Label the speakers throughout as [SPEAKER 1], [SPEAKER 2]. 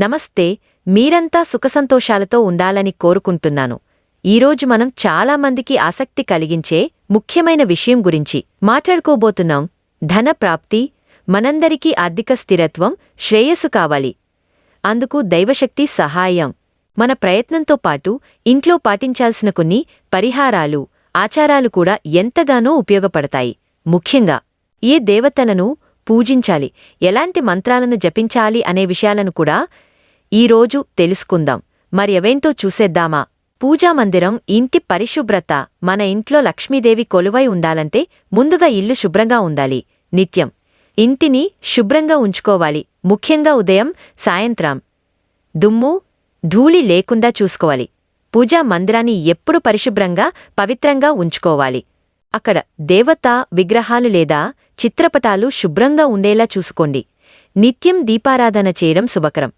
[SPEAKER 1] నమస్తే మీరంతా సుఖసంతోషాలతో ఉండాలని కోరుకుంటున్నాను. ఈరోజు మనం చాలా మందికి ఆసక్తి కలిగించే ముఖ్యమైన విషయం గురించి మాట్లాడుకోబోతున్నాం. ధన ప్రాప్తి మనందరికీ ఆర్థిక స్థిరత్వం శ్రేయస్సు కావాలి. అందుకు దైవశక్తి సహాయం. మన ప్రయత్నంతో పాటు ఇంట్లో పాటించాల్సిన కొన్ని పరిహారాలు ఆచారాలు కూడా ఎంతగానో ఉపయోగపడతాయి. ముఖ్యంగా ఏ దేవతలను పూజించాలి? ఎలాంటి మంత్రాలను జపించాలి అనే విషయాలను కూడా ఈరోజు తెలుసుకుందాం. మరి అవేంతో చూసేద్దామా? పూజామందిరం ఇంటి పరిశుభ్రత మన ఇంట్లో లక్ష్మీదేవి కొలువై ఉండాలంటే ముందుగా ఇల్లు శుభ్రంగా ఉండాలి. నిత్యం. ఇంటిని శుభ్రంగా ఉంచుకోవాలి. ముఖ్యంగా ఉదయం సాయంత్రం. దుమ్ము ధూళి లేకుండా చూసుకోవాలి. పూజా మందిరాన్ని ఎప్పుడు పరిశుభ్రంగా పవిత్రంగా ఉంచుకోవాలి. అక్కడ దేవతా విగ్రహాలు లేదా చిత్రపటాలు శుభ్రంగా ఉండేలా చూసుకోండి. నిత్యం దీపారాధన చేయడం శుభకరం.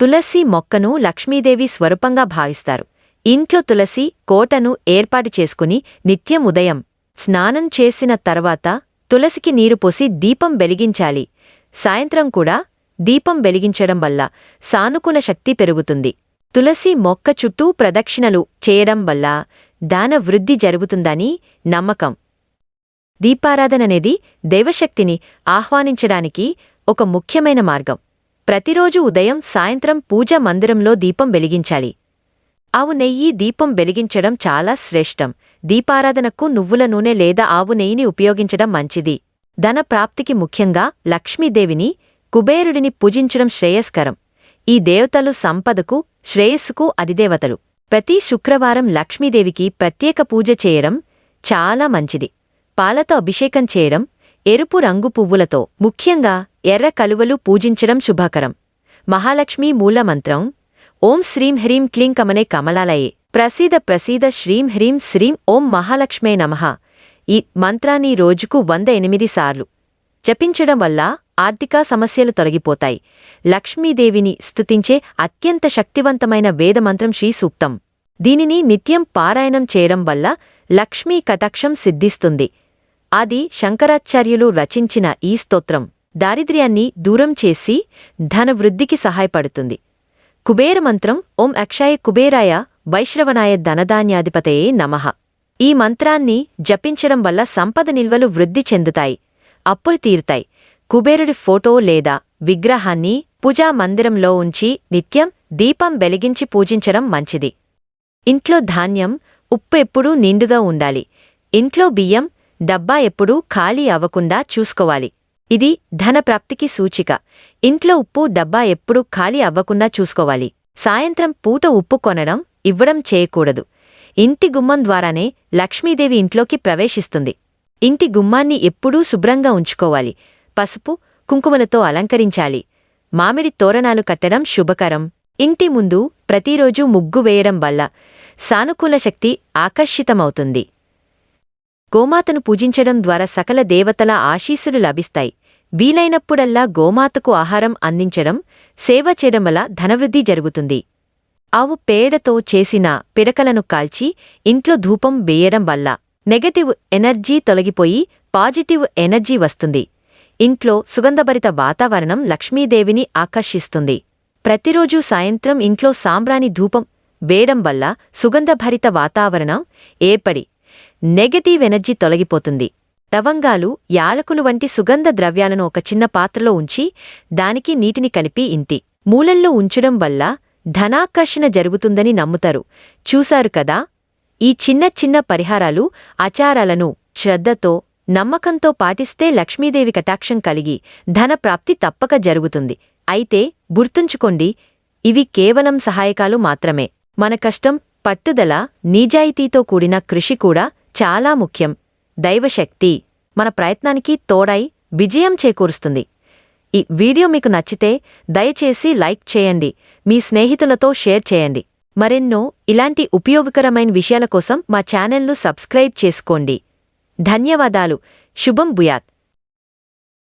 [SPEAKER 1] తులసి మొక్కను లక్ష్మీదేవి స్వరూపంగా భావిస్తారు. ఇంట్లో తులసి కోటను ఏర్పాటు చేసుకుని నిత్యం ఉదయం స్నానం చేసిన తర్వాత తులసికి నీరు పోసి దీపం వెలిగించాలి. సాయంత్రం కూడా దీపం వెలిగించడం వల్ల సానుకూల శక్తి పెరుగుతుంది. తులసి మొక్క చుట్టూ ప్రదక్షిణలు చేయడం వల్ల దాన వృద్ధి జరుగుతుందని నమ్మకం. దీపారాధననేది దైవశక్తిని ఆహ్వానించడానికి ఒక ముఖ్యమైన మార్గం. ప్రతిరోజు ఉదయం సాయంత్రం పూజ మందిరంలో దీపం వెలిగించాలి. ఆవు నెయ్యి దీపం వెలిగించడం చాలా శ్రేష్టం. దీపారాధనకు నువ్వుల నూనె లేదా ఆవు నెయ్యిని ఉపయోగించడం మంచిది. ధన ప్రాప్తికి ముఖ్యంగా లక్ష్మీదేవిని కుబేరుడిని పూజించడం శ్రేయస్కరం. ఈ దేవతలు సంపదకు శ్రేయస్సుకు అధిదేవతలు. ప్రతి శుక్రవారం లక్ష్మీదేవికి ప్రత్యేక పూజ చేయడం చాలా మంచిది. పాలతో అభిషేకం చేయడం ఎరుపు రంగు పువ్వులతో ముఖ్యంగా ఎర్ర కలువలు పూజించడం శుభకరం. మహాలక్ష్మీ మూలమంత్రం ఓం శ్రీం హ్రీం క్లీం కమనే కమలాలయే. ప్రసీద ప్రసీద శ్రీం హ్రీం శ్రీం ఓం మహాలక్ష్మే నమః. ఈ మంత్రాన్ని రోజుకు వంద ఎనిమిది సార్లు. జపించడం వల్ల ఆర్థిక సమస్యలు తొలగిపోతాయి. లక్ష్మీదేవిని స్తుతించే అత్యంత శక్తివంతమైన వేదమంత్రం శ్రీ సూక్తం. దీనిని నిత్యం పారాయణం చేయడం వల్ల లక్ష్మీ కటాక్షం సిద్ధిస్తుంది. అది శంకరాచార్యులు రచించిన ఈ స్తోత్రం దారిద్ర్యాన్ని దూరం చేసి ధనవృద్ధికి సహాయపడుతుంది. కుబేర మంత్రం ఓం అక్షయ కుబేరాయ వైశ్రవణాయ ధనధాన్యాధిపతయే నమః. ఈ మంత్రాన్ని జపించడం వల్ల సంపద నిల్వలు వృద్ధి చెందుతాయి అప్పులు తీరుతాయి. కుబేరుడి ఫోటో లేదా విగ్రహాన్ని పూజా మందిరంలో ఉంచి నిత్యం దీపం వెలిగించి పూజించడం మంచిది. ఇంట్లో ధాన్యం ఉప్పు ఎప్పుడూ నిండుగా ఉండాలి. ఇంట్లో బియ్యం డబ్బా ఎప్పుడూ ఖాళీ అవ్వకుండా చూసుకోవాలి. ఇది ధనప్రాప్తికి సూచిక. ఇంట్లో ఉప్పు డబ్బా ఎప్పుడూ ఖాళీ అవ్వకుండా చూసుకోవాలి. సాయంత్రం పూట ఉప్పు కొనడం ఇవ్వడం చేయకూడదు. ఇంటి గుమ్మం ద్వారానే లక్ష్మీదేవి ఇంట్లోకి ప్రవేశిస్తుంది. ఇంటి గుమ్మాన్ని ఎప్పుడూ శుభ్రంగా ఉంచుకోవాలి. పసుపు కుంకుమలతో అలంకరించాలి. మామిడి తోరణాలు కట్టడం శుభకరం. ఇంటి ముందు ప్రతిరోజూ ముగ్గు వేయడం వల్ల సానుకూల శక్తి ఆకర్షితమవుతుంది. గోమాతను పూజించడం ద్వారా సకల దేవతల ఆశీస్సులు లభిస్తాయి. వీలైనప్పుడల్లా గోమాతకు ఆహారం అందించడం సేవ చేయడం వల్ల ధనవృద్ధి జరుగుతుంది. ఆవు పేడతో చేసిన పిడకలను కాల్చి ఇంట్లో ధూపం వేయడం వల్ల నెగటివ్ ఎనర్జీ తొలగిపోయి పాజిటివ్ ఎనర్జీ వస్తుంది. ఇంట్లో సుగంధభరిత వాతావరణం లక్ష్మీదేవిని ఆకర్షిస్తుంది. ప్రతిరోజూ సాయంత్రం ఇంట్లో సాంబ్రాణి ధూపం వేయడం వల్ల సుగంధభరిత వాతావరణం ఏర్పడి నెగటివ్ ఎనర్జీ తొలగిపోతుంది. లవంగాలు యాలకులు వంటి సుగంధ ద్రవ్యాలను ఒక చిన్న పాత్రలో ఉంచి దానికి నీటిని కలిపి ఇంటి మూలల్లో ఉంచడం వల్ల ధనాకర్షణ జరుగుతుందని నమ్ముతారు. చూశారు కదా? ఈ చిన్న చిన్న పరిహారాలు ఆచారాలను శ్రద్ధతో నమ్మకంతో పాటిస్తే లక్ష్మీదేవి కటాక్షం కలిగి ధనప్రాప్తి తప్పక జరుగుతుంది. అయితే గుర్తుంచుకోండి ఇవి కేవలం సహాయకాలు మాత్రమే. మన కష్టం పట్టుదల నిజాయితీతో కూడిన కృషి కూడా చాలా ముఖ్యం. దైవశక్తి మన ప్రయత్నానికి తోడై విజయం చేకూరుస్తుంది. ఈ వీడియో మీకు నచ్చితే దయచేసి లైక్ చేయండి మీ స్నేహితులతో షేర్ చేయండి. మరెన్నో ఇలాంటి ఉపయోగకరమైన విషయాల కోసం మా ఛానల్ను సబ్స్క్రైబ్ చేసుకోండి. ధన్యవాదాలు శుభం బుయాత్